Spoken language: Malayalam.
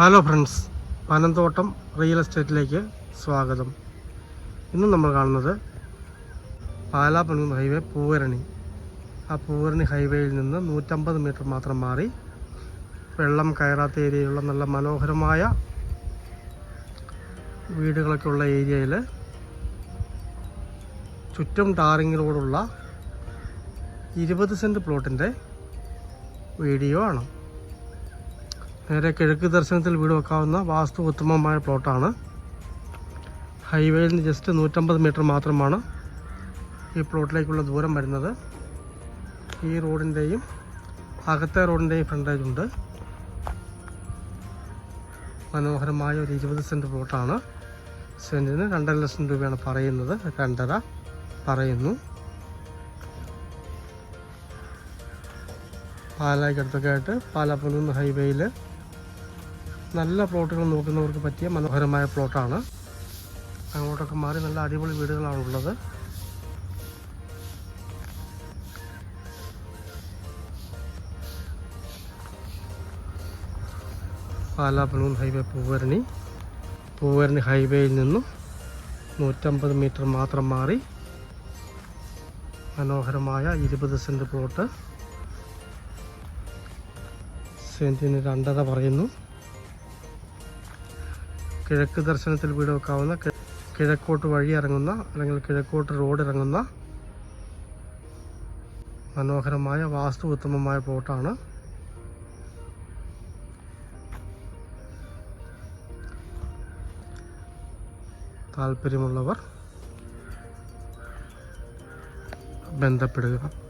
ഹലോ ഫ്രണ്ട്സ് പനന്തോട്ടം റിയൽ എസ്റ്റേറ്റിലേക്ക് സ്വാഗതം. ഇന്ന് നമ്മൾ കാണുന്നത് പാലാ പനൂർ ഹൈവേ പൂവരണി. ആ പൂവരണി ഹൈവേയിൽ നിന്ന് നൂറ്റമ്പത് മീറ്റർ മാത്രം മാറി വെള്ളം കയറാത്ത ഏരിയയിലുള്ള നല്ല മനോഹരമായ വീടുകളൊക്കെ ഉള്ള ഏരിയയിൽ ചുറ്റും ടാറിംഗ് റോഡുള്ള ഇരുപത് സെന്റ് പ്ലോട്ടിന്റെ വീഡിയോ ആണ്. നേരെ കിഴക്ക് ദർശനത്തിൽ വീട് വെക്കാവുന്ന വാസ്തു ഉത്തമമായ പ്ലോട്ടാണ്. ഹൈവേയിൽ നിന്ന് ജസ്റ്റ് നൂറ്റമ്പത് മീറ്റർ മാത്രമാണ് ഈ പ്ലോട്ടിലേക്കുള്ള ദൂരം വരുന്നത്. ഈ റോഡിന്റെയും അകത്തെ റോഡിന്റെയും ഫ്രണ്ടേജ് ഉണ്ട്. മനോഹരമായ ഒരു ഇരുപത് സെന്റ് പ്ലോട്ടാണ്. സെന്റിന് രണ്ടര ലക്ഷം രൂപയാണ് പറയുന്നത്. രണ്ടര പറയുന്നു. പാലായ്ക്കടുത്തൊക്കെ ആയിട്ട് പാലാപ്പുലൂന്ന് ഹൈവേയിൽ നല്ല പ്ലോട്ടുകൾ നോക്കുന്നവർക്ക് പറ്റിയ മനോഹരമായ പ്ലോട്ടാണ്. അങ്ങോട്ടൊക്കെ മാറി നല്ല അടിപൊളി വീടുകളാണ് ഉള്ളത്. പാലാപ്പലൂൺ ഹൈവേ പൂവരണി പൂവരണി ഹൈവേയിൽ നിന്നും നൂറ്റമ്പത് മീറ്റർ മാത്രം മാറി മനോഹരമായ ഇരുപത് സെന്റ് പ്ലോട്ട്. സെന്റിന് രണ്ടര പറയുന്നു. കിഴക്ക് ദർശനത്തിൽ വീട് വെക്കാവുന്ന കിഴക്കോട്ട് വഴി ഇറങ്ങുന്ന അല്ലെങ്കിൽ കിഴക്കോട്ട് റോഡ് ഇറങ്ങുന്ന മനോഹരമായ വാസ്തു ഉത്തമമായ പ്ലോട്ടാണ്. താല്പര്യമുള്ളവർ ബന്ധപ്പെടുക.